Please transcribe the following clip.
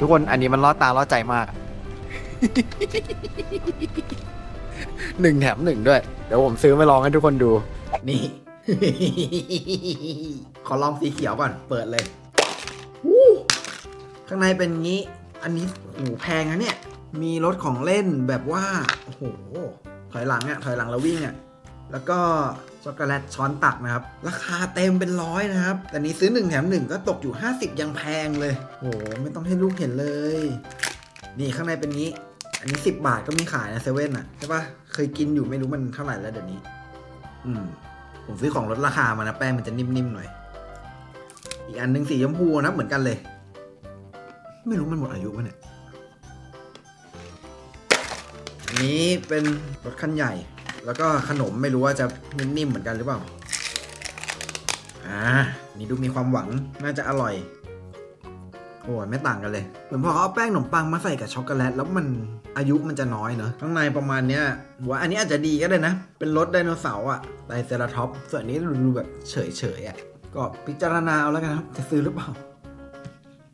ทุกคนอันนี้มันล่อตาล่อใจมาก หนึ่งแถมหนึ่งด้วย เดี๋ยวผมซื้อมาลองให้ทุกคนดู นี่ ขอลองสีเขียวก่อน เปิดเลยวู้ข้างในเป็นงี้ อันนี้หูแพงนะเนี่ย มีรถของเล่นแบบว่า โอ้โห ถอยหลังอะถอยหลังแล้ววิ่งอะ แล้วก็ช็อกโกแลตช้อนตักนะครับ ราคาเต็มเป็นร้อยนะครับ แต่นี้ซื้อ 1 แถม 1 ก็ตกอยู่ 50 ยังแพงเลยโอ้โหไม่ต้องให้ลูกเห็นเลย นี่ข้างในเป็นงี้ อันนี้ 10 บาทก็มีขายนะเซเว่นอะใช่ปะเคยกินอยู่ไม่รู้มันเท่าไหร่แล้วเดี๋ยวนี้ อืม ผมซื้อของลดราคามานะแป้งมันจะนิ่มๆหน่อย อีกอันหนึ่งสีชมพูนะเหมือนกันเลย ไม่รู้มันหมดอายุมั้เนี่ยอันนี้เป็นรถคันใหญ่ แล้วก็ขนมไม่รู้ว่าจะนิ่มๆเหมือนกันหรือเปล่า อ่า นี่ดูมีความหวัง น่าจะอร่อย โอ้ยไม่ต่างกันเลย เหมือนพอเขาเอาแป้งขนมปังมาใส่กับช็อกโกแลตแล้วมันอายุมันจะน้อยเนอะข้างในประมาณเนี้ยว่าอันนี้อาจจะดีก็ได้นะ เป็นรถไดโนเสาร์อะไดเซราท็อปส่วนนนี้ดูแบบเฉยๆอะก็พิจารณาเอาแล้วกันครับ จะซื้อหรือเปล่า